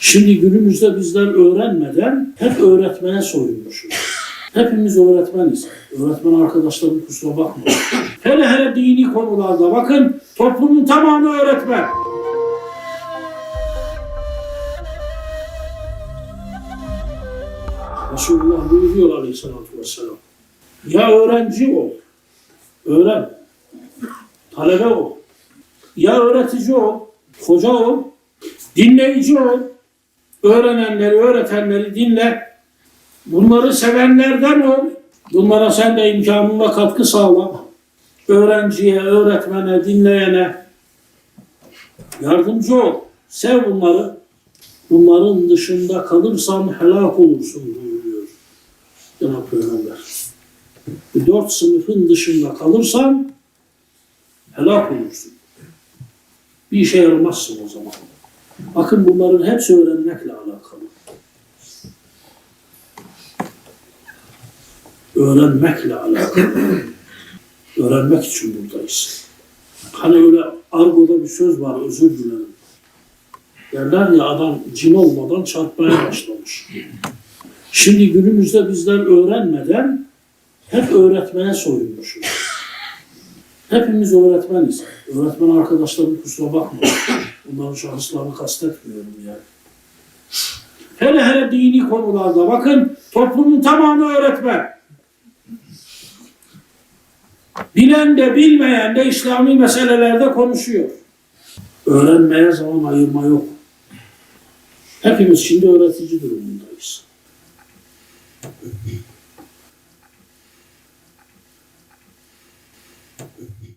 Şimdi günümüzde bizler öğrenmeden hep öğretmene soyunmuşuz. Hepimiz öğretmeniz. Öğretmen arkadaşlarım kusura bakma. Hele hele dini konularda bakın toplumun tamamı öğretmen. Resulullah buyuruyor aleyhissalatü vesselam. Ya öğrenci ol, öğren. Talebe ol. Ya öğretici ol, hoca ol, dinleyici ol. Öğrenenleri, öğretenleri dinle. Bunları sevenlerden ol. Bunlara sen de imkanınla katkı sağla. Öğrenciye, öğretmene, dinleyene yardımcı ol. Sev bunları. Bunların dışında kalırsan helak olursun buyuruyor Cenab-ı Peygamber. Dört sınıfın dışında kalırsan helak olursun. Bir işe yaramazsın o zaman. Bakın bunların hepsi öğrenmekle alakalı. Öğrenmekle alakalı. Öğrenmek için buradayız. Hani öyle argoda bir söz var, özür dilerim. Derler ya adam cin olmadan çarpmaya başlamış. Şimdi günümüzde bizler öğrenmeden hep öğretmene soyunmuşuz. Hepimiz öğretmeniz. Öğretmen arkadaşlarım kusura bakma. Bunların şahıslarını kastetmiyorum yani. Hele hele dini konularda bakın toplumun tamamı öğretmen. Bilen de bilmeyen de İslami meselelerde konuşuyor. Öğrenmeye zaman ayırma yok. Hepimiz şimdi öğretici durumundayız.